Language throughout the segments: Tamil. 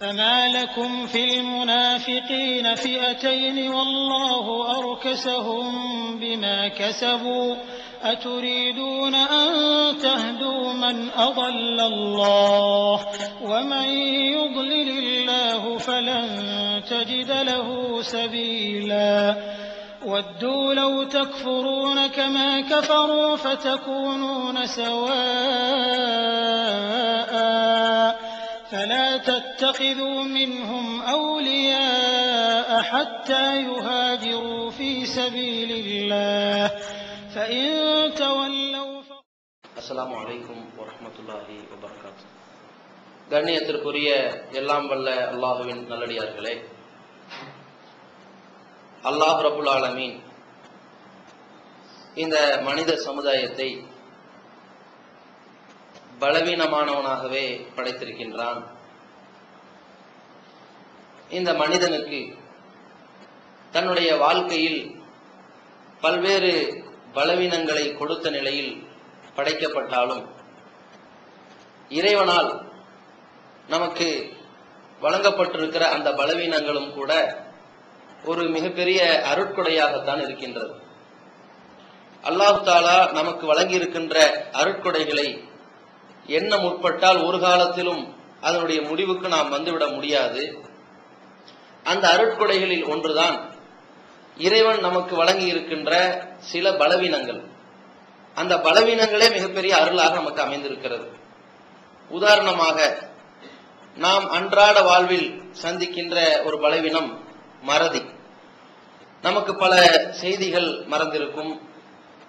فما لكم في المنافقين فئتين والله أركسهم بما كسبوا أتريدون أن تهدوا من أضل الله ومن يضلل الله فلن تجد له سبيلا ودوا لو تكفرون كما كفروا فتكونون سواء فلا تتخذوا منهم أولياء حتى يهاجروا في سبيل الله فإن تولوا ف... அஸ்ஸலாமு அலைக்கும் வரஹ்மத்துல்லாஹி வபரகாத்து கண்ணியத்திற்குரிய எல்லாம் வல்ல அல்லாஹுவின் நல்லடியார்களே அல்லாஹ் ரபுல் ஆலமீன் இந்த மனித சமுதாயத்தை பலவீனமானவனாகவே படைத்திருக்கின்றான். இந்த மனிதனுக்கு தன்னுடைய வாழ்க்கையில் பல்வேறு பலவீனங்களை கொடுத்த நிலையில் படைக்கப்பட்டாலும் இறைவனால் நமக்கு வழங்கப்பட்டிருக்கிற அந்த பலவீனங்களும் கூட ஒரு மிகப்பெரிய அருட்கொடையாகத்தான் இருக்கின்றது. அல்லாஹு தாலா நமக்கு வழங்கியிருக்கின்ற அருட்கொடைகளை எண்ண முற்பட்டால் ஒரு காலத்திலும் அதனுடைய முடிவுக்கு நாம் வந்துவிட முடியாது. அந்த அருட்கொடைகளில் ஒன்றுதான் இறைவன் நமக்கு வழங்கி இருக்கின்ற சில பலவீனங்கள். அந்த பலவீனங்களே மிகப்பெரிய அருளாக நமக்கு அமைந்திருக்கிறது. உதாரணமாக நாம் அன்றாட வாழ்வில் சந்திக்கின்ற ஒரு பலவீனம் மறதி. நமக்கு பல செய்திகள் மறந்திருக்கும்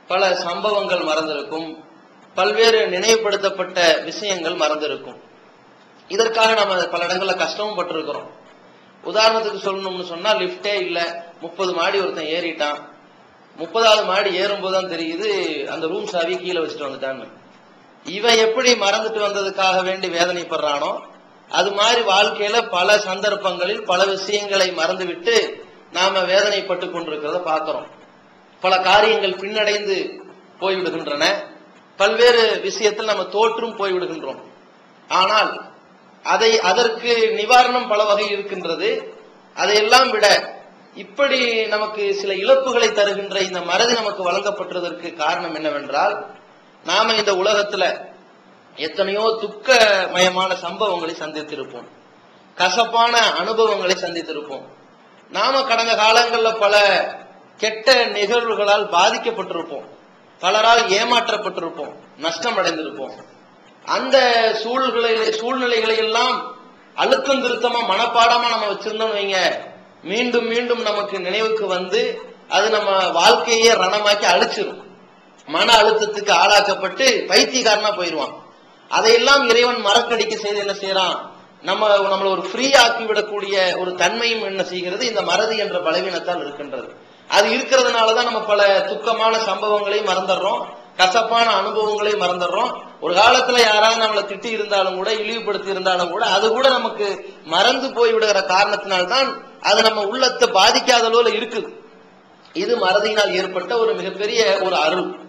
பல சம்பவங்கள் மறந்திருக்கும் பல்வேறு நினைவுபடுத்தப்பட்ட விஷயங்கள் மறந்திருக்கும். இதற்காக நம்ம பல இடங்கள்ல கஷ்டமும் பட்டிருக்கிறோம். உதாரணத்துக்கு சொல்லணும்னு சொன்னா லிப்டே இல்ல முப்பது மாடி ஒருத்தன் ஏறிட்டான். முப்பதாவது மாடி ஏறும்போது தான் தெரியுது அந்த ரூம் சாவி கீழே வச்சுட்டு வந்துட்டான்னு. இவன் எப்படி மறந்துட்டு வந்ததுக்காக வேண்டி வேதனைப்படுறானோ அது மாதிரி வாழ்க்கையில பல சந்தர்ப்பங்களில் பல விஷயங்களை மறந்துவிட்டு நாம வேதனைப்பட்டு கொண்டிருக்கிறத பார்க்கிறோம். பல காரியங்கள் பின்னடைந்து போய்விடுகின்றன. பல்வேறு விஷயத்தில் நம்ம தோற்றும் போய்விடுகின்றோம் ஆனால் அதை அதற்கு நிவாரணம் பல வகை இருக்கின்றது. அதையெல்லாம் விட இப்படி நமக்கு சில இழப்புகளை தருகின்ற இந்த மறதி நமக்கு வழங்கப்பட்டதற்கு காரணம் என்னவென்றால் நாம இந்த உலகத்துல எத்தனையோ துக்கமயமான சம்பவங்களை சந்தித்திருப்போம். கசப்பான அனுபவங்களை சந்தித்திருப்போம். நாம கடந்த காலங்களில் பல கெட்ட நிகழ்வுகளால் பாதிக்கப்பட்டிருப்போம். பலரால் ஏமாற்றப்பட்டிருப்போம் நஷ்டம் அடைந்திருப்போம் அந்த சூழ்நிலை சூழ்நிலைகளை எல்லாம் அழுத்தம் திருத்தமா மனப்பாடமா நம்ம வச்சிருந்தோம் வைங்க. மீண்டும் மீண்டும் நமக்கு நினைவுக்கு வந்து அது நம்ம வாழ்க்கையே ரணமாக்கி அழிச்சிரும். மன அழுத்தத்துக்கு ஆளாக்கப்பட்டு பைத்தியக்காரனா போயிடுவான் அதையெல்லாம் இறைவன் மறக்கடிக்க செய்து என்ன செய்யறான் நம்ம நம்மளை ஒரு ஃப்ரீ ஆக்கி விடக்கூடிய ஒரு தன்மையும் என்ன செய்கிறது? இந்த மறதி என்ற பலவீனத்தால் இருக்கின்றது. அது இருக்கிறதுனாலதான் நம்ம பல துக்கமான சம்பவங்களையும் மறந்துடுறோம் கசப்பான அனுபவங்களையும் மறந்துடுறோம். ஒரு காலத்துல யாராவது நம்மளை திட்டி இருந்தாலும் கூட இழிவுபடுத்தி இருந்தாலும் கூட அது கூட நமக்கு மறந்து போய் விடுகிற காரணத்தினால்தான் அது நம்ம உள்ளத்தை பாதிக்காத அளவில் இருக்குது இது மறதியினால் ஏற்பட்ட ஒரு மிகப்பெரிய ஒரு அருள்.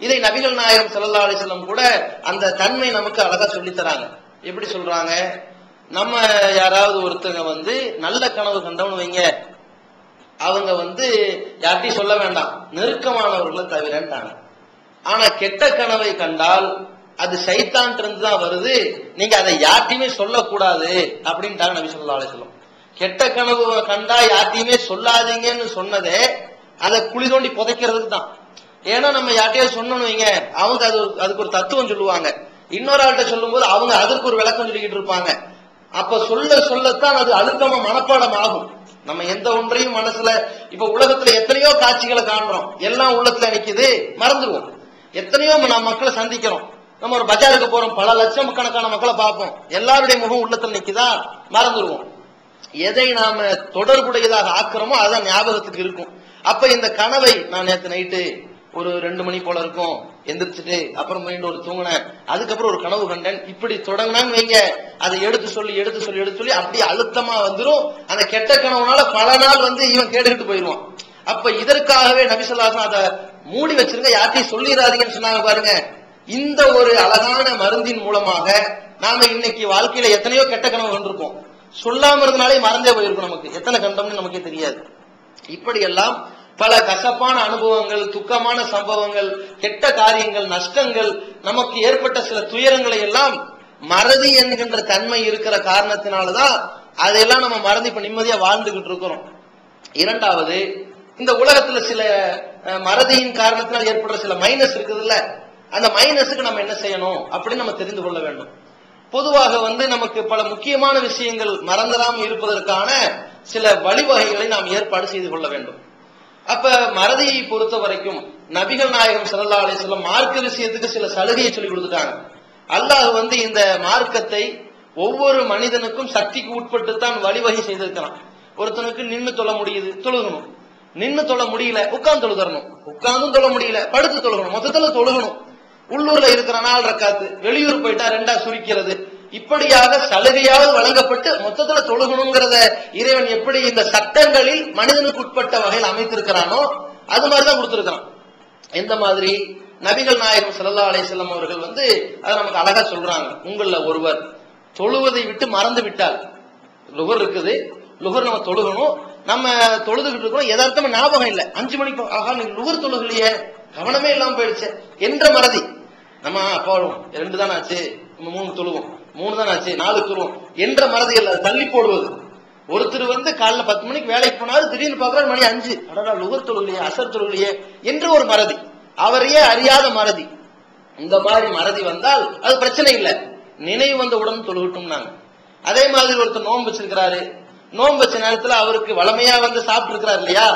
இதை நபிகள் நாயகம் ஸல்லல்லாஹு அலைஹி கூட அந்த தன்மை நமக்கு அழகா சொல்லித்தராங்க எப்படி சொல்றாங்க? நம்ம யாராவது ஒருத்தங்க வந்து நல்ல கனவு கண்டவன் வைங்க அவங்க வந்து யார்ட்டையும் சொல்ல வேண்டாம். நெருக்கமானவர்களை தவிரன்ட்டாங்க. ஆனா கெட்ட கனவை கண்டால் அது சைத்தான் இருந்து தான் வருது. நீங்க அதை யார்ட்டையுமே சொல்லக்கூடாது அப்படின்ட்டாங்க நபி சொல்லா அலைஹி கெட்ட கனவு கண்டா யார்ட்டையுமே சொல்லாதீங்கன்னு சொன்னதே அதை குழி தோண்டி புதைக்கிறதுக்கு தான். ஏன்னா நம்ம யார்ட்டையாவது சொன்னோம்னு வைங்க அவங்க அது அதுக்கு ஒரு தத்துவம் சொல்லுவாங்க. இன்னொரு ஆள்கிட்ட சொல்லும்போது அவங்க அதற்கு ஒரு விளக்கம் சொல்லிக்கிட்டு இருப்பாங்க. அப்ப சொல்ல சொல்லத்தான் அது அழுத்தமா மனப்பாடம் ஆகும். நம்ம எந்த ஒன்றையும் மனசுல இப்ப உலகத்துல எத்தனையோ காட்சிகளை காண்றோம். எல்லாம் உள்ளத்துல நிக்குது மறந்துடுவோம். எத்தனையோ நம்ம மக்களை சந்திக்கிறோம். நம்ம ஒரு பஜாருக்கு போறோம் பல லட்சம் கணக்கான மக்களை பார்ப்போம். எல்லாருடைய முகம் உள்ளத்துல நிக்குதா? மறந்துடுவோம். எதை நாம தொடர்புடையதாக ஆக்குறோமோ அதான் ஞாபகத்துக்கு இருக்கும். அப்ப இந்த கனவை நான் நேற்று நைட்டு ஒரு ரெண்டு மணி போல இருக்கும். எந்திரிச்சிட்டு அப்புறம் மீண்டும் ஒரு தூங்கினேன் அதுக்கப்புறம் ஒரு கனவு கண்டேன். இப்படி தொடங்கினான்னு வைங்க. அதை எடுத்து சொல்லி எடுத்து சொல்லி எடுத்து சொல்லி அப்படியே அழுத்தமா வந்துடும் அந்த கெட்ட கனவுனால பல நாள் வந்து இவன் கேட்டுக்கிட்டு போயிடுவான். அப்ப இதற்காகவே நபிசல்லாசன் அதை மூடி வச்சிருங்க. யார்ட்டையும் சொல்லிடாதீங்கன்னு சொன்னாங்க பாருங்க. இந்த ஒரு அழகான மருந்தின் மூலமாக நாம இன்னைக்கு வாழ்க்கையில எத்தனையோ கெட்ட கனவு கண்டிருப்போம் சொல்லாம இருந்தனாலே மறந்தே போயிருக்கும் நமக்கு. எத்தனை கண்டம்னு நமக்கே தெரியாது. இப்படியெல்லாம் பல கசப்பான அனுபவங்கள் துக்கமான சம்பவங்கள் கெட்ட காரியங்கள் நஷ்டங்கள் நமக்கு ஏற்பட்ட சில துயரங்களை எல்லாம் மறதி என்கின்ற தன்மை இருக்கிற காரணத்தினாலதான் அதையெல்லாம் நம்ம மறந்து இப்ப நிம்மதியா வாழ்ந்துகிட்டு இருக்கிறோம். இரண்டாவது இந்த உலகத்துல சில மறதியின் காரணத்தினால் ஏற்படுற சில மைனஸ் இருக்குதுல்ல அந்த மைனஸுக்கு நம்ம என்ன செய்யணும் அப்படின்னு நம்ம தெரிந்து கொள்ள வேண்டும். பொதுவாக வந்து நமக்கு பல முக்கியமான விஷயங்கள் மறந்துடாமல் இருப்பதற்கான சில வழிவகைகளை நாம் ஏற்பாடு செய்து கொள்ள வேண்டும். அப்ப மறதியை பொறுத்த வரைக்கும் நபிகள் நாயகம் ஸல்லல்லாஹு அலைஹி வஸல்லம் மார்க்க விஷயத்துக்கு சில சலுகையை சொல்லி கொடுத்துட்டாங்க. அல்லாஹ் வந்து இந்த மார்க்கத்தை ஒவ்வொரு மனிதனுக்கும் சக்திக்கு உட்பட்டு தான் வழிவகை செய்திருக்கிறான். ஒருத்தனுக்கு நின்னு தொழ முடியுது தொழுகணும். நின்னு தொழ முடியல உட்கார்ந்து தொழுதரணும். உட்கார்ந்தும் தொழ முடியல படுத்து தொழுகணும். மொத்தத்துல தொழுகணும். உள்ளூர்ல இருக்கிற நாள் ரக்காத்து வெளியூர் போயிட்டா ரெண்டா சுருக்கிறது. இப்படியாக சலுகையாக வழங்கப்பட்டு மொத்தத்துல தொழுகணுங்கிறத இறைவன் எப்படி இந்த சட்டங்களில் மனிதனுக்கு உட்பட்ட வகையில் அமைத்திருக்கிறானோ அது மாதிரிதான் கொடுத்திருக்கிறான். எந்த மாதிரி? நபிகள் நாயகம் சல்லா அலைஹி அவர்கள் வந்து அதை நமக்கு அழகா சொல்றாங்க. உங்கள ஒருவர் தொழுவதை விட்டு மறந்து விட்டால் லுகர் இருக்குது லுகர் நம்ம தொழுகணும். நம்ம தொழுதுகிட்டு இருக்கோம் யதார்த்தமா ஞாபகம் இல்லை. அஞ்சு மணிக்கு ஆகா நீ லுகர் தொழுகலையே. கவனமே இல்லாம போயிடுச்சு. என்ற மறதி. நம்ம அப்பா ரெண்டு தானே ஆச்சு. நம்ம மூணு தொழுவோம். மூணு தான் ஆச்சு நாலு துருவம். என்ற மறதி இல்ல தள்ளி போடுவது. ஒருத்தர் வந்து காலைல பத்து மணிக்கு வேலைக்கு போனாரு திடீர்னு பாக்குறாரு மணி அஞ்சு. அடடா லுகர் தொழுகலையே அசர் தொழுகலையே என்ற ஒரு மறதி. அவரையே அறியாத மறதி. இந்த மாதிரி மறதி வந்தால் அது பிரச்சனை இல்லை. நினைவு வந்த உடன் தொழுகட்டும் நாங்க அதே மாதிரி ஒருத்தர் நோன்பு வச்சிருக்கிறாரு. நோன்பு வச்ச நேரத்துல அவருக்கு வளமையா வந்து சாப்பிட்டு இருக்கிறார் இல்லையா?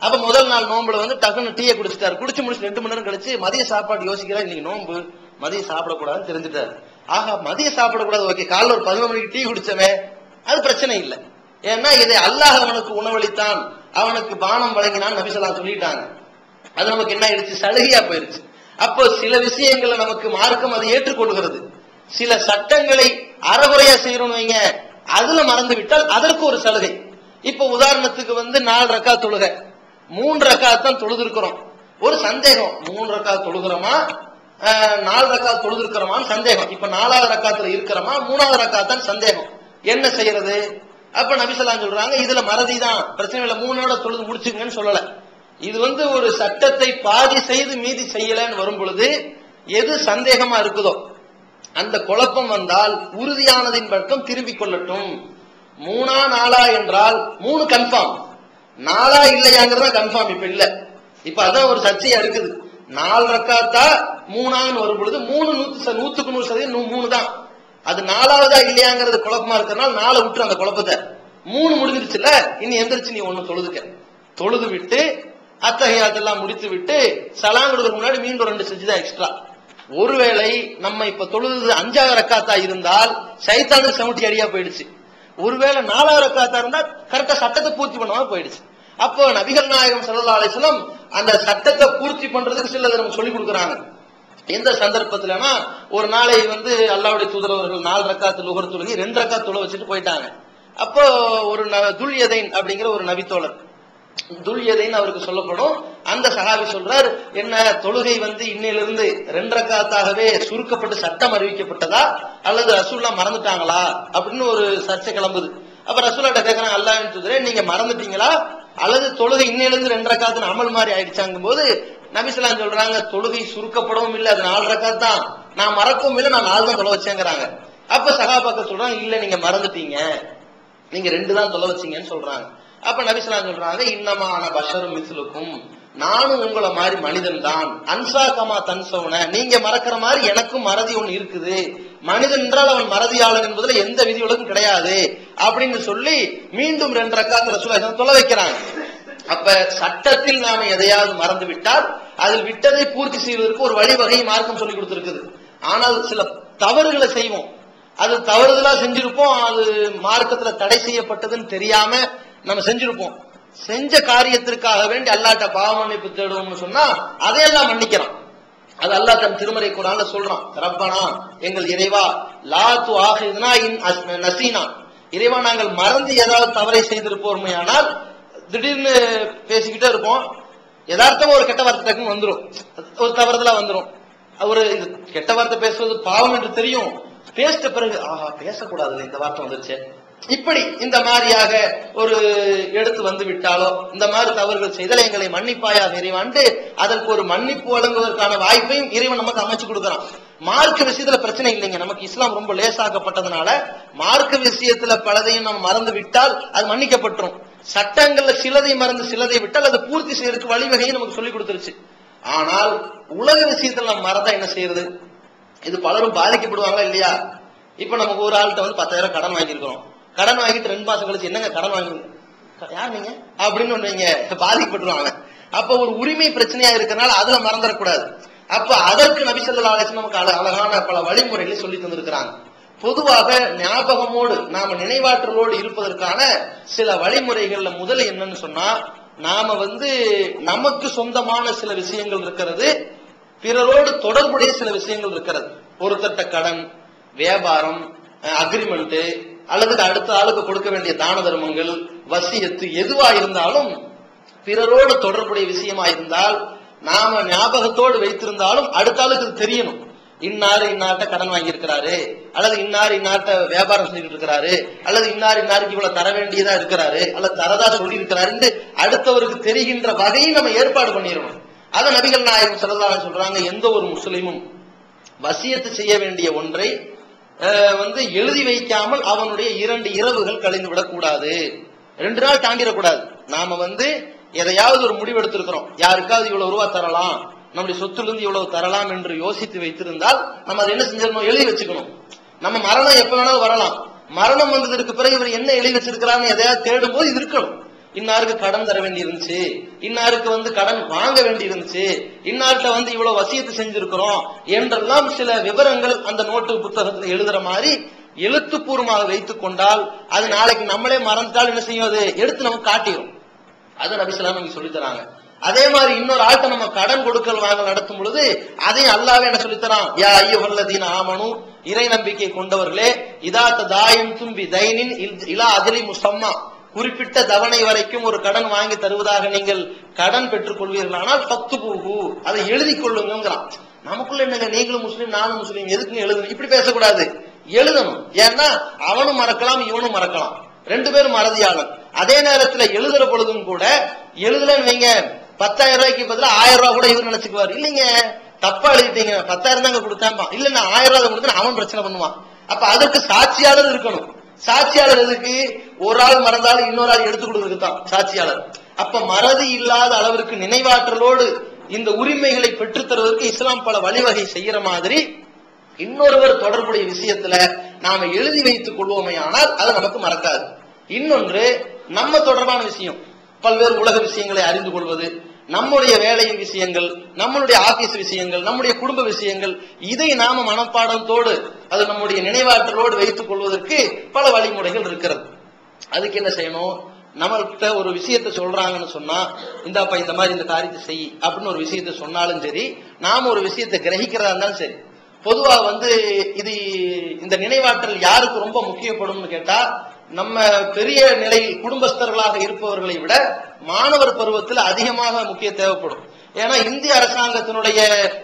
அப்ப முதல் நாள் நோம்புல வந்து டக்குன்னு டீயை குடிச்சிட்டாரு. குடிச்சு முடிச்சு ரெண்டு மணி நேரம் கழிச்சு மதிய சாப்பாடு யோசிக்கிறார் இன்னைக்கு நோன்பு மதியம் சாப்பிடக்கூடாதுன்னு தெரிஞ்சுட்டாரு. ஆகா மதியம் சாப்பிடக்கூடாது. ஓகே காலைல ஒரு பதினொரு மணிக்கு டீ குடிச்சவன் அது பிரச்சனை இல்லை. ஏன்னா இதை அல்லாஹ் அவனுக்கு உணவளித்தான் அவனுக்கு பானம் வழங்கினான் நபிசல்லாம் சொல்லிட்டாங்க. அது நமக்கு என்ன ஆயிடுச்சு? சலுகையா போயிருச்சு. அப்போ சில விஷயங்களை நமக்கு மார்க்கம் அதை ஏற்றுக்கொள்கிறது. சில சட்டங்களை அறகுறையா செய்யறோம்னு வைங்க. அதுல மறந்து விட்டால் அதற்கு ஒரு சலுகை. இப்ப உதாரணத்துக்கு வந்து நாலு ரக்கா தொழுக. மூன்று ரக்கா தான் தொழுது இருக்கிறோம் ஒரு சந்தேகம் மூணு ரக்கா தொழுகிறோமா? நாலு ரக்கா தொழுதுருக்கிறோமான்னு சந்தேகம். இப்ப நாலாவது ரக்காத்துல இருக்கிறோமா? மூணாவது ரக்காத்தான் சந்தேகம். என்ன செய்யறது? அப்ப நபிசலாம் சொல்றாங்க இதுல மறதி தான். பிரச்சனை இல்லை மூணோட தொழுது முடிச்சுங்கன்னு சொல்லல. இது வந்து ஒரு சட்டத்தை பாதி செய்து மீதி செய்யலன்னு வரும் பொழுது எது சந்தேகமா இருக்குதோ அந்த குழப்பம் வந்தால் உறுதியானதின் பக்கம் திரும்பிக் கொள்ளட்டும். மூணா நாளா என்றால் மூணு கன்ஃபார்ம் நாளா இல்லையாங்கிறதா கன்ஃபார்ம் இப்ப இல்ல. இப்ப அதான் ஒரு சர்ச்சையா இருக்குது. நாலு ரக்காத்தா மூணான்னு வரும் பொழுது மூணு நூத்து நூத்துக்கு நூறு சதவீதம் மூணு தான். அது நாலாவதா இல்லையாங்கிறது குழப்பமா இருக்கிறனால நாளை விட்டுரு அந்த குழப்பத்தை. மூணு முடிஞ்சிருச்சுல இனி எந்திரிச்சு நீ ஒண்ணு தொழுதுக்க. தொழுது விட்டு அத்தகையாத்தெல்லாம் முடித்து விட்டு சலாம் கொடுக்கறதுக்கு முன்னாடி மீண்டும் ரெண்டு செஞ்சுதான் எக்ஸ்ட்ரா ஒருவேளை நம்ம இப்ப தொழுது அஞ்சாவது ரக்காத்தா இருந்தால் சைத்தானுக்கு செமட்டி அடியா போயிடுச்சு. ஒருவேளை நாலாவது ரக்காத்தா இருந்தா கரெக்டா சட்டத்தை பூர்த்தி பண்ணாம போயிடுச்சு. அப்போ நபிகள் நாயகம் ஸல்லல்லாஹு அலைஹி அந்த சட்டத்தை பூர்த்தி பண்றதுக்கு சிலதை நமக்கு சொல்லி கொடுக்குறாங்க. எந்த சந்தர்ப்பத்திலனா ஒரு நாளை வந்து அல்லாவுடைய தூதரவர்கள் நாலு ரக்காத்து லுகர் தொழுகி ரெண்டு ரக்கா தொழ வச்சுட்டு போயிட்டாங்க. அப்போ ஒரு ந- துல்யதைன் அப்படிங்கிற ஒரு நபித்தோழர். துல்யதைன்னு அவருக்கு சொல்லப்படும். அந்த சகாபி சொல்றார் என்ன தொழுகை வந்து இன்னையிலிருந்து ரெண்டு ரக்காத்தாகவே சுருக்கப்பட்டு சட்டம் அறிவிக்கப்பட்டதா? அல்லது ரசூல்லா மறந்துட்டாங்களா? அப்படின்னு ஒரு சர்ச்சை கிளம்புது. அப்ப ரசூல்லாட்ட கேட்கறாங்க அல்லாஹ் தூதரே நீங்க மறந்துட்டீங்களா? அல்லது தொழுகை இன்னையிலிருந்து ரெண்டரை ரக்காத்துன்னு அமல் மாதிரி ஆயிடுச்சாங்கும் போது நபிசலாம் சொல்றாங்க தொழுகை சுருக்கப்படவும் இல்லை அது நாலு காத்து தான். நான் மறக்கவும் இல்லை நான் நாலு தான் தொலை வச்சேங்கிறாங்க. அப்ப சகாபாக்கள் சொல்றாங்க இல்ல நீங்க மறந்துட்டீங்க. நீங்க ரெண்டு தான் தொலை வச்சீங்கன்னு சொல்றாங்க. அப்ப நபிசலாம் சொல்றாங்க இன்னமான பஷரும் மிஸ்லுக்கும். நானும் உங்களை மாதிரி மனிதன் தான் அன்சா கமா தன்சவன. நீங்க மறக்கிற மாதிரி எனக்கும் மறதி ஒண்ணு இருக்குது. மனிதன் என்றால் அவன் மறதியாளன் என்பதுல எந்த விதிவிலக்கும் கிடையாது. அப்படின்னு சொல்லி மீண்டும் ரெண்டு ரக்காத்துல சொல்ல தொலை வைக்கிறாங்க. அப்ப சட்டத்தில் நாம எதையாவது மறந்து விட்டால் அதில் விட்டதை பூர்த்தி செய்வதற்கு ஒரு வழிவகை மார்க்கம் சொல்லி கொடுத்திருக்குது. ஆனால் சில தவறுகளை செய்வோம். அது தவறுதலா செஞ்சிருப்போம். அது மார்க்கத்துல தடை செய்யப்பட்டதுன்னு தெரியாம நம்ம செஞ்சிருப்போம். செஞ்ச காரியத்திற்காக வேண்டி அல்லாட்ட பாவமன்னிப்பு தேடுவோம்னு சொன்னா அதையெல்லாம் மன்னிக்கிறான் அது அல்லாஹ் தன் திருமறை குரான்ல சொல்றான். ரப்பனா எங்கள் இறைவா லா து இன் அஸ்- நசீனா. இறைவா நாங்கள் மறந்து ஏதாவது தவறை செய்திருப்போமையானால் திடீர்னு பேசிக்கிட்டே இருப்போம். யதார்த்தமா ஒரு கெட்ட வார்த்தை டக்குன்னு ஒரு தவறுதலா வந்துடும் ஒரு இது கெட்ட வார்த்தை பேசுவது பாவம் என்று தெரியும். பேசிட்ட பிறகு ஆஹா பேசக்கூடாது இந்த வார்த்தை வந்துருச்சு. இப்படி இந்த மாதிரியாக ஒரு எடுத்து வந்து விட்டாலோ இந்த மாதிரி தவறுகள் செய்தால் எங்களை மன்னிப்பாயா இறைவான்ட்டு அதற்கு ஒரு மன்னிப்பு வழங்குவதற்கான வாய்ப்பையும் இறைவன் நமக்கு அமைச்சு கொடுக்குறான். மார்க்க விஷயத்துல பிரச்சனை இல்லைங்க. நமக்கு இஸ்லாம் ரொம்ப லேசாக்கப்பட்டதுனால மார்க்க விஷயத்துல பலதையும் நம்ம மறந்து விட்டால் அது மன்னிக்கப்பட்டுரும். சட்டங்கள்ல சிலதை மறந்து சிலதை விட்டால் அது பூர்த்தி செய்யறதுக்கு வழிவகையும் நமக்கு சொல்லி கொடுத்துருச்சு. ஆனால் உலக விஷயத்துல நம்ம மறந்தா என்ன செய்யறது? இது பலரும் பாதிக்கப்படுவாங்களா இல்லையா? இப்ப நமக்கு ஒரு ஆள்கிட்ட வந்து பத்தாயிரம் கடன் வாங்கியிருக்கிறோம். கடன் வாங்கிட்டு ரெண்டு மாசம் கழிச்சு என்னங்க கடன் வாங்கி யார் நீங்க? அப்படின்னு ஒண்ணு நீங்க பாதிக்கப்பட்டுருவாங்க. அப்ப ஒரு உரிமை பிரச்சனையா இருக்கிறனால அதுல மறந்துடக்கூடாது. அப்ப அதற்கு நபிசல்லா அலிஸ்லாம் நமக்கு அழகான பல வழிமுறைகளை சொல்லி தந்திருக்கிறாங்க. பொதுவாக ஞாபகமோடு நாம நினைவாற்றலோடு இருப்பதற்கான சில வழிமுறைகள்ல முதல் என்னன்னு சொன்னா நாம வந்து நமக்கு சொந்தமான சில விஷயங்கள் இருக்கிறது பிறரோடு தொடர்புடைய சில விஷயங்கள் இருக்கிறது. ஒருத்தட்ட கடன் வியாபாரம் அக்ரிமெண்ட் அல்லது அடுத்த ஆளுக்கு கொடுக்க வேண்டிய தான தர்மங்கள் வசியத்து எதுவா இருந்தாலும் பிறரோடு தொடர்புடைய விஷயமா இருந்தால் நாம ஞாபகத்தோடு வைத்திருந்தாலும் அடுத்த ஆளுக்கு தெரியணும். இன்னாரு இன்னார்ட்ட கடன் வாங்கியிருக்கிறாரு அல்லது இன்னார் இன்னார்ட்ட வியாபாரம் செஞ்சுட்டு இருக்கிறாரு அல்லது இன்னார் இன்னாருக்கு இவ்வளவு தர வேண்டியதா இருக்கிறாரு அல்லது தரதா சொல்லி இருக்கிறாரு அடுத்தவருக்கு தெரிகின்ற வகையை நம்ம ஏற்பாடு பண்ணிடணும் அத நபிகள் நாயகம் சொல்லலாம் சொல்றாங்க எந்த ஒரு முஸ்லீமும் வசியத்து செய்ய வேண்டிய ஒன்றை வந்து எழுதி வைக்காமல் அவனுடைய இரண்டு இரவுகள் கழிந்து விடக்கூடாது. ரெண்டு நாள் தாண்டிடக்கூடாது. நாம வந்து எதையாவது ஒரு முடிவு எடுத்திருக்கிறோம் யாருக்காவது இவ்வளவு ரூபா தரலாம் நம்முடைய சொத்துலேருந்து இவ்வளவு தரலாம் என்று யோசித்து வைத்திருந்தால் நம்ம அதை என்ன செஞ்சிடணும்? எழுதி வச்சுக்கணும். நம்ம மரணம் எப்ப வேணாலும் வரலாம். மரணம் வந்ததற்கு பிறகு இவர் என்ன எழுதி வச்சிருக்கிறான்னு எதையாவது தேடும் போது இது இருக்கணும். இன்னாருக்கு கடன் தர வேண்டி இருந்துச்சு இன்னாருக்கு வந்து கடன் வாங்க வேண்டி இருந்துச்சு இன்னார்கிட்ட வந்து இவ்வளவு வசியத்து செஞ்சிருக்கிறோம் என்றெல்லாம் சில விவரங்கள் அந்த நோட்டு புத்தகத்துல எழுதுற மாதிரி எழுத்துப்பூர்வமாக வைத்துக் கொண்டால் அது நாளைக்கு நம்மளே மறந்துட்டால் என்ன செய்யும்? அது எடுத்து நமக்கு காட்டிடும் அது நபிசலாம் நமக்கு சொல்லி தராங்க. அதே மாதிரி இன்னொரு ஆள்கிட்ட நம்ம கடன் கொடுக்கல் வாங்கல் நடத்தும் பொழுது அதையும் அல்லாவே என்ன சொல்லித்தரான் யா ஐயோ ஆமனு இறை நம்பிக்கை கொண்டவர்களே இதாத்த தாயம் தும்பி தைனின் இல்- இலா அதிரி முசம்மா குறிப்பிட்ட தவணை வரைக்கும் ஒரு கடன் வாங்கி தருவதாக நீங்கள் கடன் பெற்றுக் கொள்வீர்களானால் பத்து பூகு அதை எழுதி கொள்ளுங்கிறான் நமக்குள்ள என்னங்க? நீங்களும் முஸ்லீம் நானும் முஸ்லீம் எதுக்குங்க எழுதணும்? இப்படி பேசக்கூடாது. எழுதணும். ஏன்னா அவனும் மறக்கலாம் இவனும் மறக்கலாம். ரெண்டு பேரும் மறதியாளன் அதே நேரத்துல எழுதுற பொழுதும் கூட எழுதலன்னு வைங்க பத்தாயிரம் ரூபாய்க்கு பதிலா ஆயிரம் ரூபாய் கூட இவர் நினைச்சுக்குவார். இல்லைங்க. தப்பா எழுதிட்டீங்க. பத்தாயிரம் தாங்க கொடுத்தாம்பா இல்ல நான் ஆயிரம் ரூபாய் கொடுத்து அவன் பிரச்சனை பண்ணுவான். அப்ப அதற்கு சாட்சியாளர் இருக்கணும். சாட்சியாளர் எதுக்கு? ஒரு ஆள் மறந்தாலும் இன்னொரு ஆள் எடுத்து கொடுக்கறதுக்கு தான் சாட்சியாளர். அப்ப மறதி இல்லாத அளவிற்கு நினைவாற்றலோடு இந்த உரிமைகளை பெற்றுத் தருவதற்கு இஸ்லாம் பல வழிவகை செய்யற மாதிரி இன்னொருவர் தொடர்புடைய விஷயத்துல நாம எழுதி வைத்துக் கொள்வோமே ஆனால் அது நமக்கு மறக்காது. இன்னொன்று நம்ம தொடர்பான விஷயம். பல்வேறு உலக விஷயங்களை அறிந்து கொள்வது நம்முடைய வேலையின் விஷயங்கள் நம்மளுடைய ஆபீஸ் விஷயங்கள் நம்முடைய குடும்ப விஷயங்கள் இதை நாம மனப்பாடத்தோடு அது நம்முடைய நினைவாற்றலோடு வைத்துக் கொள்வதற்கு பல வழிமுறைகள் இருக்கிறது. அதுக்கு என்ன செய்யணும்? நம்மள்கிட்ட ஒரு விஷயத்த சொல்றாங்கன்னு சொன்னா இந்தாப்பா இந்த மாதிரி இந்த காரியத்தை செய் அப்படின்னு ஒரு விஷயத்த சொன்னாலும் சரி நாம ஒரு விஷயத்தை கிரகிக்கிறதா இருந்தாலும் சரி. பொதுவா வந்து இது இந்த நினைவாற்றல் யாருக்கு ரொம்ப முக்கியப்படும்னு கேட்டா நம்ம பெரிய நிலையில் குடும்பஸ்தர்களாக இருப்பவர்களை விட மாணவர் பருவத்தில் அதிகமாக முக்கிய தேவைப்படும். ஏன்னா இந்திய அரசாங்கத்தினுடைய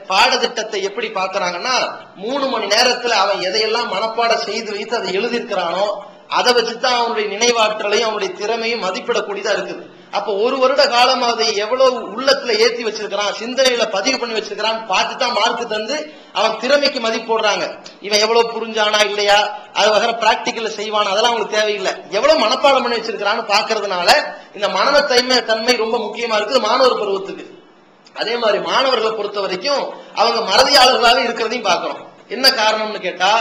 பாடத்திட்டத்தை எப்படி பாக்குறாங்கன்னா மூணு மணி நேரத்துல அவன் எதையெல்லாம் மனப்பாட செய்து வைத்து அதை எழுதியிருக்கிறானோ அதை வச்சுதான் அவனுடைய நினைவாற்றலையும் அவனுடைய திறமையும் மதிப்பிடக்கூடியதா இருக்குது. அப்ப ஒரு வருட காலம் அதை எவ்வளவு உள்ளத்துல ஏத்தி வச்சிருக்கிறான் சிந்தனையில பதிவு பண்ணி வச்சிருக்கிறான் பார்த்து தான் மார்க்கு தந்து அவன் திறமைக்கு மதிப்பு போடுறாங்க. இவன் எவ்வளவு புரிஞ்சானா இல்லையா? அது வகை பிராக்டிக்கல்ல செய்வான்? அதெல்லாம் அவங்களுக்கு தேவையில்லை. எவ்வளவு மனப்பாடம் பண்ணி வச்சிருக்கிறான்னு பாக்குறதுனால இந்த மனந தன்மை தன்மை ரொம்ப முக்கியமா இருக்குது மாணவர் பருவத்துக்கு. அதே மாதிரி மாணவர்களை பொறுத்த வரைக்கும் அவங்க மறதியாளர்களாக இருக்கிறதையும் பார்க்கணும். என்ன காரணம்னு கேட்டா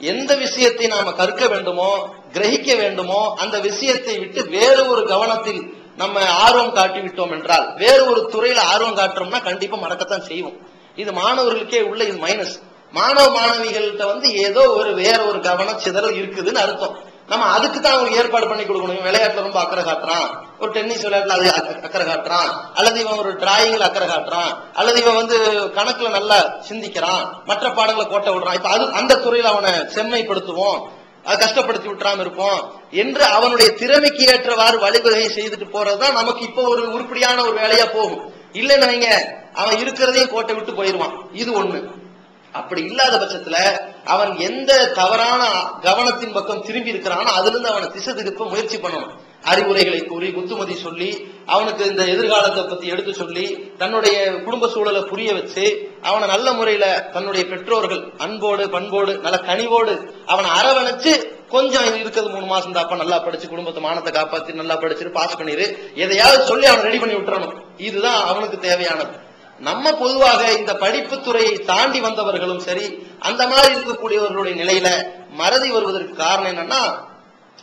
எந்த விஷயத்தை நாம கற்க வேண்டுமோ கிரகிக்க வேண்டுமோ அந்த விஷயத்தை விட்டு வேறு ஒரு கவனத்தில் நம்ம ஆர்வம் காட்டி விட்டோம் என்றால் வேறு ஒரு துறையில ஆர்வம் காட்டுறோம்னா கண்டிப்பா மறக்கத்தான் செய்வோம். இது மாணவர்களுக்கே உள்ள இது மைனஸ் மாணவ மாணவிகள்கிட்ட வந்து ஏதோ ஒரு வேற ஒரு கவனம் சிதறல் இருக்குதுன்னு அர்த்தம். நம்ம அதுக்கு தான் அவங்க ஏற்பாடு பண்ணி கொடுக்கணும். விளையாட்டுல ரொம்ப அக்கறை காட்டுறான். ஒரு டென்னிஸ் விளையாட்டுல அது அக்கறை காட்டுறான். அல்லது இவன் ஒரு டிராயிங்ல அக்கறை காட்டுறான். அல்லது இவன் வந்து கணக்குல நல்லா சிந்திக்கிறான். மற்ற பாடங்களை கோட்டை விடுறான். இப்ப அது அந்த துறையில அவனை செம்மைப்படுத்துவோம். கஷ்டப்படுத்தி விட்டுறாம இருப்போம் என்று அவனுடைய திறமைக்கு ஏற்றவாறு வழிவகை செய்துட்டு போறதுதான் நமக்கு இப்போ ஒரு உருப்படியான ஒரு வேலையா போகும். இல்லைன்னு வைங்க அவன் இருக்கிறதையும் கோட்டை விட்டு போயிருவான் இது ஒண்ணு. அப்படி இல்லாத பட்சத்துல அவன் எந்த தவறான கவனத்தின் பக்கம் திரும்பி இருக்கிறானோ அதுல இருந்து அவனை திசை திருப்ப முயற்சி பண்ணணும். அறிவுரைகளை கூறி புத்துமதி சொல்லி அவனுக்கு இந்த எதிர்காலத்தை பத்தி எடுத்து சொல்லி தன்னுடைய குடும்ப சூழலை புரிய வச்சு அவனை நல்ல முறையில தன்னுடைய பெற்றோர்கள் அன்போடு பண்போடு நல்ல கனிவோடு அவனை அரவணைச்சு கொஞ்சம் இருக்கிறது மூணு மாசம் தாப்பா நல்லா படிச்சு குடும்பத்தை மானத்தை காப்பாத்தி நல்லா படிச்சுட்டு பாஸ் பண்ணிடு எதையாவது சொல்லி அவனை ரெடி பண்ணி விட்டுறணும். இதுதான் அவனுக்கு தேவையானது. நம்ம பொதுவாக இந்த படிப்பு துறையை தாண்டி வந்தவர்களும் சரி அந்த மாதிரி இருக்கக்கூடியவர்களுடைய நிலையில மறதி வருவதற்கு காரணம் என்னன்னா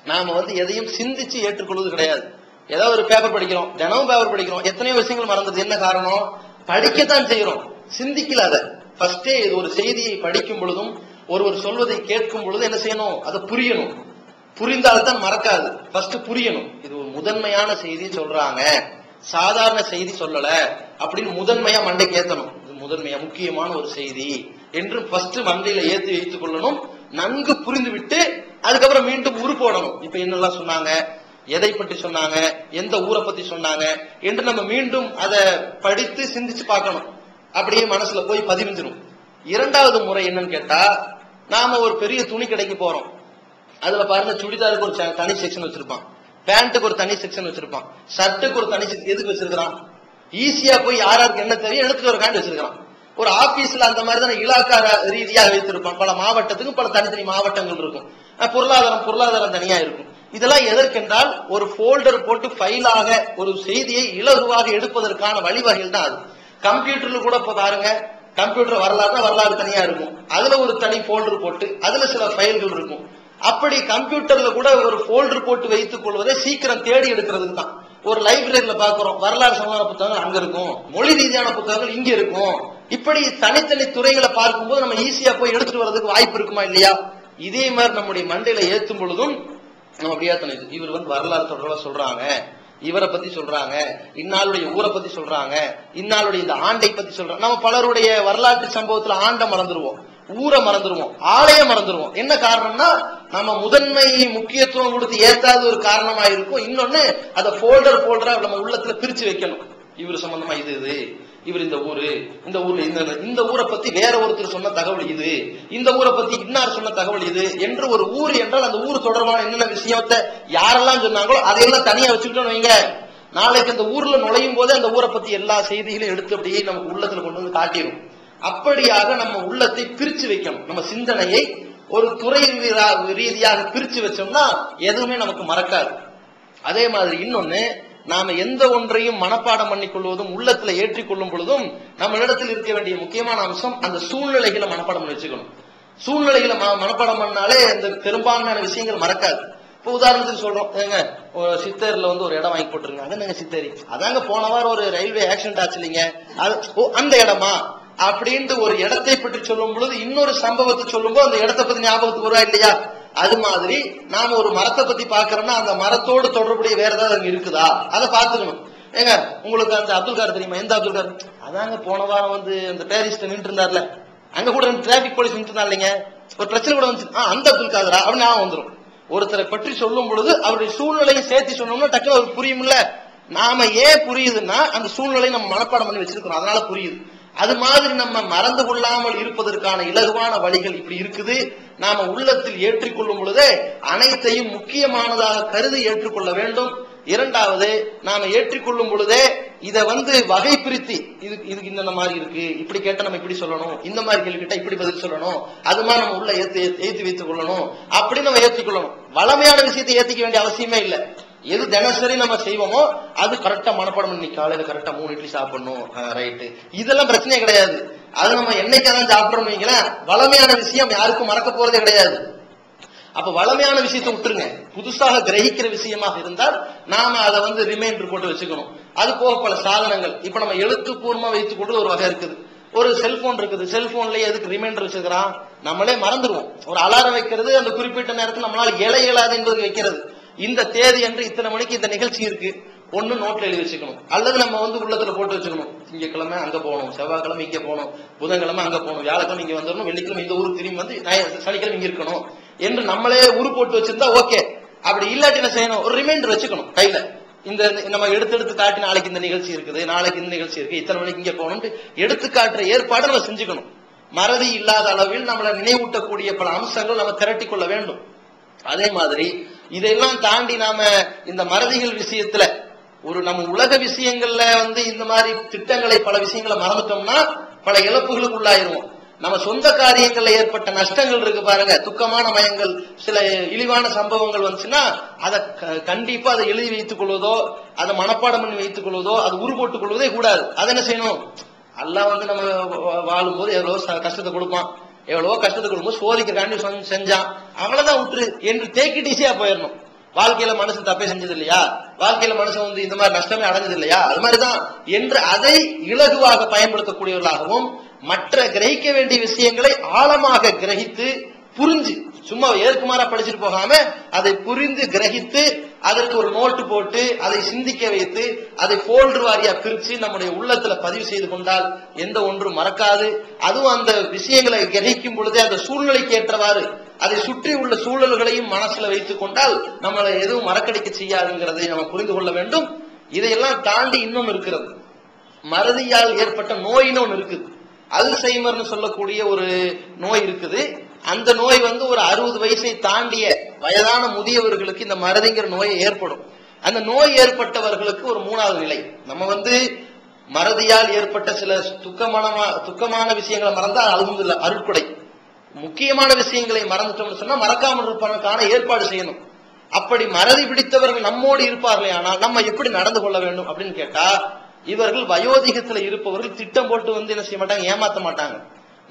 நாம வந்து எதையும் சிந்திச்சு ஏற்றுக்கொள்வது கிடையாது. ஏதோ ஒரு பேப்பர் படிக்கிறோம் தினமும் பேப்பர் படிக்கிறோம் எத்தனையோ விஷயங்கள் மறந்துது என்ன காரணம்? படிக்கத்தான் செய்யறோம் சிந்திக்கல அதை. ஃபர்ஸ்டே இது ஒரு செய்தியை படிக்கும் பொழுதும் ஒருவர் சொல்வதை கேட்கும் பொழுது என்ன செய்யணும்? அதை புரியணும். புரிந்தால்தான் மறக்காது. ஃபர்ஸ்ட் புரியணும். இது ஒரு முதன்மையான செய்தி சொல்றாங்க. சாதாரண செய்தி சொல்லல அப்படின்னு முதன்மையா மண்டைக்கு ஏத்தணும். இது முதன்மையா முக்கியமான ஒரு செய்தி. என்று ஃபர்ஸ்ட் மண்டையில ஏத்தி வைத்துக் கொள்ளணும். நன்கு புரிந்துவிட்டு அதுக்கப்புறம் மீண்டும் உரு போடணும். இப்ப என்னெல்லாம் சொன்னாங்க? எதை பற்றி சொன்னாங்க? எந்த ஊரை பத்தி சொன்னாங்க? என்று நம்ம மீண்டும் அதை படித்து சிந்திச்சு பார்க்கணும். அப்படியே மனசுல போய் பதிஞ்சிடும் இரண்டாவது முறை என்னன்னு கேட்டா நாம ஒரு பெரிய துணி கடைக்கு போறோம். அதுல பாருங்க சுடிதாருக்கு ஒரு தனி செக்ஷன் வச்சிருப்பான். பேண்ட்டுக்கு ஒரு தனி செக்ஷன் வச்சிருப்பான். ஷர்ட்டுக்கு ஒரு தனி செக்ஷன் எதுக்கு வச்சிருக்கான் ஈஸியா போய் யாராருக்கு என்ன தெரியும் எடுத்துட்டு ஒரு காண்டி வச்சிருக்கான் ஒரு ஆபீஸ்ல அந்த மாதிரி தானே இலாக்கா ரீதியாக வைத்திருப்பான். பல மாவட்டத்துக்கும் பல தனித்தனி மாவட்டங்கள் இருக்கும். பொருளாதாரம் பொருளாதாரம் தனியா இருக்கும். இதெல்லாம் எதற்கென்றால் ஒரு ஃபோல்டர் போட்டு ஃபைலாக ஒரு செய்தியை இலகுவாக எடுப்பதற்கான வழிவகைகள் தான் அது. கம்ப்யூட்டர்ல கூட இப்ப பாருங்க கம்ப்யூட்டர் வரலாறுனா வரலாறு தனியா இருக்கும். அதுல ஒரு தனி ஃபோல்டர் போட்டு அதுல சில ஃபைல்கள் இருக்கும். அப்படி கம்ப்யூட்டர்ல கூட ஒரு ஃபோல்டர் போட்டு வைத்துக் கொள்வதை சீக்கிரம் தேடி எடுக்கிறதுக்கு தான். ஒரு லைப்ரரியில பாக்குறோம் வரலாறு சம்பந்தமான புத்தகங்கள் அங்க இருக்கும். மொழி ரீதியான புத்தகங்கள் இங்க இருக்கும். இப்படி தனித்தனி துறைகளை பார்க்கும்போது நம்ம ஈஸியா போய் எடுத்துட்டு வர்றதுக்கு வாய்ப்பு இருக்குமா இல்லையா? இதே மாதிரி நம்முடைய மண்டையில ஏத்தும் பொழுதும் நம்ம அப்படியே இவர் வந்து வரலாறு தொடர்பாக சொல்றாங்க. இவரை பத்தி சொல்றாங்க. இந்நாளுடைய ஊரை பத்தி சொல்றாங்க. இந்நாளுடைய இந்த ஆண்டை பத்தி சொல்றாங்க. நம்ம பலருடைய வரலாற்று சம்பவத்துல ஆண்டை மறந்துருவோம். ஊரை மறந்துருவோம். ஆலய மறந்துருவோம். என்ன காரணம்னா நம்ம முதன்மை முக்கியத்துவம் கொடுத்து ஏத்தாத ஒரு காரணமா இருக்கும் இன்னொன்னு அதை ஃபோல்டர் ஃபோல்டரா நம்ம உள்ளத்துல பிரிச்சு வைக்கணும். இவர் சம்பந்தமா இது இது. இவர் இந்த ஊரு இந்த ஊர்ல இந்த இந்த ஊரை பத்தி வேற ஒருத்தர் சொன்ன தகவல் இது இந்த ஊரை பத்தி இன்னார் சொன்ன தகவல் இது என்று ஒரு ஊர் என்றால் அந்த ஊர் தொடர்பான என்னென்ன விஷயத்தை யாரெல்லாம் சொன்னாங்களோ அதையெல்லாம் தனியா வச்சுக்கிட்டோம் வைங்க. நாளைக்கு அந்த ஊர்ல நுழையும் போதே அந்த ஊரை பத்தி எல்லா செய்திகளையும் எடுத்து அப்படியே நமக்கு உள்ளத்துல கொண்டு வந்து காட்டிடும் அப்படியாக நம்ம உள்ளத்தை பிரிச்சு வைக்கணும். நம்ம சிந்தனையை ஒரு துறை ரீதியாக பிரிச்சு வச்சோம்னா எதுவுமே நமக்கு மறக்காது. அதே மாதிரி இன்னொன்னு நாம எந்த ஒன்றையும் மனப்பாடம் பண்ணிக் கொள்வதும் உள்ளத்துல ஏற்றிக்கொள்ளும் பொழுதும் நம்மளிடத்தில் இருக்க வேண்டிய முக்கியமான அம்சம் அந்த சூழ்நிலைகளை மனப்பாடம் பண்ணி வச்சுக்கணும். சூழ்நிலைகளை மனப்பாடம் பண்ணாலே அந்த பெரும்பான்மையான விஷயங்கள் மறக்காது. இப்போ உதாரணத்துக்கு சொல்றோம். ஏங்க ஒரு சித்தர்ல வந்து ஒரு இடம் வாங்கி போட்டுருங்க அதாங்க சித்தரி? அதாங்க போன வாரம் ஒரு ரயில்வே ஆக்சிடென்ட் ஆச்சு இல்லைங்க அது ஓ அந்த இடமா? அப்படின்ட்டு ஒரு இடத்தை பற்றி சொல்லும் பொழுது இன்னொரு சம்பவத்தை சொல்லும்போது அந்த இடத்தை பத்தி ஞாபகத்துக்கு வருவா இல்லையா? அது மாதிரி நாம ஒரு மரத்தை பத்தி பாக்குறோம்னா அந்த மரத்தோடு தொடர்புடைய வேற ஏதாவது அங்க இருக்குதா? அதை பாத்துக்கணும் ஏங்க உங்களுக்கு அந்த அப்துல் கார் தெரியுமா? எந்த அப்துல் கார் அதாங்க போன வாரம் வந்து அந்த பேரிஸ்ல நின்று இருந்தார்ல அங்க கூட டிராபிக் போலீஸ் நின்று இருந்தா இல்லைங்க. ஒரு பிரச்சனை கூட வந்துச்சு. ஆ அந்த அப்துல் காதரா? அப்படின்னு ஞாபகம் வந்துடும் ஒருத்தரை பற்றி சொல்லும் பொழுது அவருடைய சூழ்நிலையை சேர்த்து சொன்னோம்னா டக்குனு அவருக்கு புரியும்ல. நாம ஏன் புரியுதுன்னா அந்த சூழ்நிலையை நம்ம மனப்பாடம் பண்ணி வச்சிருக்கிறோம். அதனால புரியுது. அது மாதிரி நம்ம மறந்து கொள்ளாமல் இருப்பதற்கான இலகுவான வழிகள் இப்படி இருக்குது. நாம உள்ளத்தில் ஏற்றிக்கொள்ளும் பொழுதே அனைத்தையும் முக்கியமானதாக கருதி ஏற்றுக்கொள்ள வேண்டும். இரண்டாவது நாம ஏற்றிக்கொள்ளும் பொழுதே இத வந்து வகை பிரித்தி இது இதுக்கு இந்த மாதிரி இருக்கு இப்படி கேட்டா நம்ம இப்படி சொல்லணும் இந்த மாதிரி கேள்வி கேட்டா இப்படி பதில் சொல்லணும் அது மாதிரி நம்ம உள்ள ஏத்து ஏத்தி வைத்துக் கொள்ளணும். அப்படி நம்ம ஏற்றிக்கொள்ளணும் வளமையான விஷயத்தை ஏத்திக்க வேண்டிய அவசியமே இல்லை. எது தினசரி நம்ம செய்வோமோ அது கரெக்டா மனப்பாடம் பண்ணி காலையில கரெக்டா மூணு இட்லி சாப்பிடணும். ரைட்டு இதெல்லாம் பிரச்சனையே கிடையாது. அது நம்ம என்னைக்காதான் சாப்பிடணும் வைங்களேன் வளமையான விஷயம் யாருக்கும் மறக்க போறதே கிடையாது. அப்ப வளமையான விஷயத்தை விட்டுருங்க. புதுசாக கிரகிக்கிற விஷயமாக இருந்தால் நாம அதை வந்து ரிமைண்டர் போட்டு வச்சுக்கணும். அது போக பல சாதனங்கள். இப்ப நம்ம எழுத்துப்பூர்வமா வைத்துக் கொண்டு ஒரு வகை இருக்குது. ஒரு செல்போன் இருக்குது. செல்போன்லயே எதுக்கு ரிமைண்டர் வச்சுக்கிறான் நம்மளே மறந்துடுவோம். ஒரு அலாரம் வைக்கிறது அந்த குறிப்பிட்ட நேரத்தில் நம்மளால இலை இயலாது என்பது வைக்கிறது. இந்த தேதி என்று இத்தனை மணிக்கு இந்த நிகழ்ச்சி இருக்கு ஒன்னு நோட்ல எழுதி வச்சுக்கணும். அல்லது நம்ம வந்து உள்ளத்துல போட்டு வச்சுக்கணும். திங்கக்கிழமை அங்க போகணும் செவ்வாய்க்கிழமை இங்க போகணும் புதன்கிழமை அங்க போகணும் வியாழக்கிழமை இங்க வந்துடணும் வெள்ளிக்கிழமை இந்த ஊருக்கு திரும்பி வந்து சனிக்கிழமை இங்க இருக்கணும் என்று நம்மளே உரு போட்டு வச்சிருந்தா ஓகே அப்படி இல்லாட்டி என்ன செய்யணும்? ஒரு ரிமைண்டர் வச்சுக்கணும் கையில. இந்த நம்ம எடுத்து எடுத்து காட்டி நாளைக்கு இந்த நிகழ்ச்சி இருக்குது நாளைக்கு இந்த நிகழ்ச்சி இருக்கு இத்தனை மணிக்கு இங்க போகணும்னு எடுத்து காட்டுற ஏற்பாடு நம்ம செஞ்சுக்கணும். மறதி இல்லாத அளவில் நம்மளை நினைவூட்டக்கூடிய பல அம்சங்கள் நம்ம திரட்டி கொள்ள வேண்டும். அதே மாதிரி இதையெல்லாம் தாண்டி நாம இந்த மறதிகள் விஷயத்துல ஒரு நம்ம உலக விஷயங்கள்ல வந்து இந்த மாதிரி திட்டங்களை பல விஷயங்களை மறந்துட்டோம்னா பல இழப்புகளுக்கு உள்ளாயிருவோம். நம்ம சொந்த காரியங்கள்ல ஏற்பட்ட நஷ்டங்கள் இருக்கு பாருங்க. துக்கமான மயங்கள் சில இழிவான சம்பவங்கள் வந்துச்சுன்னா அதை க- கண்டிப்பா அதை எழுதி வைத்துக் கொள்வதோ அதை மனப்பாடம் பண்ணி வைத்துக் கொள்வதோ அது உருப்போட்டுக் கொள்வதே கூடாது. அதை என்ன செய்யணும்? எல்லாம் வந்து நம்ம வா- வாழும்போது எவ்வளவு கஷ்டத்தை கொடுப்பான். எவ்வளவோ கஷ்டத்துக்கு கொடுக்கும்போது சோதிக்கிறக்காண்டி செஞ்சான். அவ்வளவுதான் விட்டுரு. என்று தேக்கிட்டு ஈஸியா போயிடணும் வாழ்க்கையில மனசு தப்பே செஞ்சது இல்லையா வாழ்க்கையில மனசு வந்து இந்த மாதிரி நஷ்டமே அடைஞ்சது இல்லையா அது மாதிரிதான் என்று அதை இலகுவாக பயன்படுத்தக்கூடியவர்களாகவும் மற்ற கிரகிக்க வேண்டிய விஷயங்களை ஆழமாக கிரகித்து புரிஞ்சு சும்மா ஏற்குமாறா படிச்சுட்டு போகாம அதை புரிந்து கிரகித்து அதற்கு ஒரு நோட்டு போட்டு அதை சிந்திக்க வைத்து அதை போல்டர் வாரியா பிரித்து நம்முடைய உள்ளத்துல பதிவு செய்து கொண்டால் எந்த ஒன்றும் மறக்காது. அதுவும் அந்த விஷயங்களை கிரகிக்கும் பொழுதே அந்த சூழ்நிலைக்கு ஏற்றவாறு அதை சுற்றி உள்ள சூழல்களையும் மனசுல வைத்துக் கொண்டால் நம்மளை எதுவும் மறக்கடிக்க செய்யாதுங்கிறதை நம்ம புரிந்து கொள்ள வேண்டும். இதையெல்லாம் தாண்டி இன்னும் இருக்கிறது. மறதியால் ஏற்பட்ட நோயின்னு ஒன்று இருக்குது. அல்சைமர்னு சொல்லக்கூடிய ஒரு நோய் இருக்குது. அந்த நோய் வந்து ஒரு அறுபது வயசை தாண்டிய வயதான முதியவர்களுக்கு இந்த மறதிங்கிற நோய் ஏற்படும். அந்த நோய் ஏற்பட்டவர்களுக்கு ஒரு மூணாவது நிலை. நம்ம வந்து மறதியால் ஏற்பட்ட சில துக்கமான துக்கமான விஷயங்களை மறந்தால் அழுகுதில்ல அருட்கொடை முக்கியமான விஷயங்களை மறந்துட்டோம்னு சொன்னா மறக்காமல் இருப்பதற்கான ஏற்பாடு செய்யணும். அப்படி மறதி பிடித்தவர்கள் நம்மோடு இருப்பார்களே ஆனால் நம்ம எப்படி நடந்து கொள்ள வேண்டும் அப்படின்னு கேட்டா இவர்கள் வயோதிகத்துல இருப்பவர்கள் திட்டம் போட்டு வந்து என்ன செய்ய மாட்டாங்க ஏமாத்த மாட்டாங்க.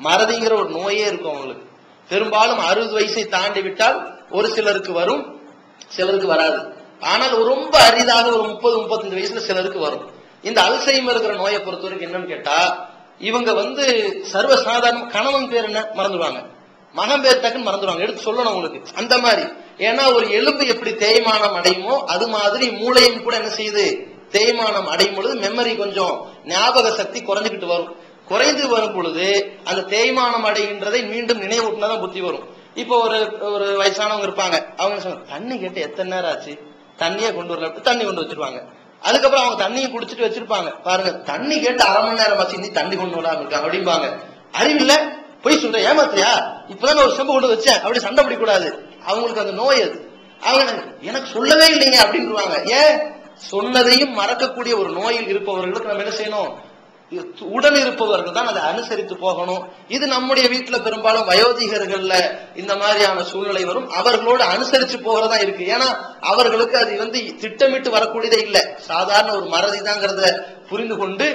மறதிங்கிற ஒரு நோயே இருக்கும் அவங்களுக்கு. பெரும்பாலும் அறுபது வயசை தாண்டி விட்டால் ஒரு சிலருக்கு வரும் சிலருக்கு வராது. ஆனால் ரொம்ப அரிதாக ஒரு முப்பது முப்பத்தஞ்சு வயசுல சிலருக்கு வரும். இந்த அல்சைமருங்கிற நோயை பொறுத்த வரைக்கும் என்னன்னு கேட்டா இவங்க வந்து சர்வசாதாரண கணவன் பேர் என்ன? மறந்துடுவாங்க மகன் பேர் டக்குன்னு மறந்துடுவாங்க எடுத்து சொல்லணும் உங்களுக்கு. அந்த மாதிரி. ஏன்னா ஒரு எலும்பு எப்படி தேய்மானம் அடையுமோ அது மாதிரி மூளையும் கூட என்ன செய்யுது? தேய்மானம் அடையும் பொழுது மெமரி கொஞ்சம் ஞாபக சக்தி குறைஞ்சுக்கிட்டு வரும். குறைந்து வரும் பொழுது அந்த தேய்மானம் அடைகின்றதை மீண்டும் நினைவூட்டினாதான் புத்தி வரும். இப்போ ஒரு ஒரு வயசானவங்க இருப்பாங்க. அவங்க சொல்லுவாங்க தண்ணி கேட்டு எத்தனை நேரம் ஆச்சு? தண்ணியே கொண்டு வரல. தண்ணி கொண்டு வச்சிருவாங்க. அதுக்கப்புறம் அவங்க தண்ணியை குடிச்சிட்டு வச்சிருப்பாங்க. பாருங்க தண்ணி கேட்டு அரை மணி நேரம் ஆச்சு நீ தண்ணி கொண்டு வராம இருக்காங்க அப்படிம்பாங்க. அறிவில்ல போய் சொல்ற ஏமாத்திரியா இப்பதான் ஒரு செம்பு கொண்டு வச்சேன். அப்படி சண்டை பிடிக்கூடாது அவங்களுக்கு அந்த நோய் அது. அவங்க எனக்கு சொல்லவே இல்லைங்க அப்படின்றாங்க ஏன்? சொன்னதையும் மறக்கக்கூடிய ஒரு நோயில் இருப்பவர்களுக்கு நம்ம என்ன செய்யணும்? உடன் இருப்பவர்கள் தான் அதை அனுசரித்து போகணும். இது நம்முடைய வீட்டுல பெரும்பாலும் வயோதிகர்கள்ல இந்த மாதிரியான சூழ்நிலை வரும். அவர்களோடு அனுசரிச்சு போகிறதா இருக்கு. ஏன்னா அவர்களுக்கு அது வந்து திட்டமிட்டு வரக்கூடியதே இல்லை. சாதாரண ஒரு மறதிதாங்கிறத புரிந்து கொண்டு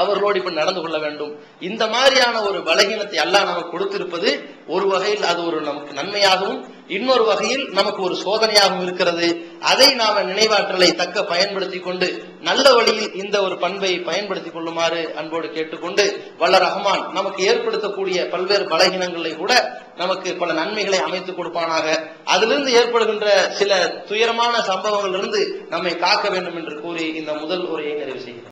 அவர்களோடு இப்ப நடந்து கொள்ள வேண்டும். இந்த மாதிரியான ஒரு பலகீனத்தை எல்லாம் நமக்கு கொடுத்திருப்பது ஒரு வகையில் அது ஒரு நமக்கு நன்மையாகவும் இன்னொரு வகையில் நமக்கு ஒரு சோதனையாகவும் இருக்கிறது. அதை நாம நினைவாற்றலை தக்க பயன்படுத்தி கொண்டு நல்ல வழியில் இந்த ஒரு பண்பை பயன்படுத்திக் கொள்ளுமாறு அன்போடு கேட்டுக்கொண்டு வல்ல ரஹ்மான் நமக்கு ஏற்படுத்தக்கூடிய பல்வேறு பலகீனங்களை கூட நமக்கு பல நன்மைகளை அமைத்து கொடுப்பானாக. அதிலிருந்து ஏற்படுகின்ற சில துயரமான சம்பவங்களிலிருந்து நம்மை காக்க வேண்டும் என்று கூறி இந்த முதல் உரையை நிறைவு செய்கிறேன்.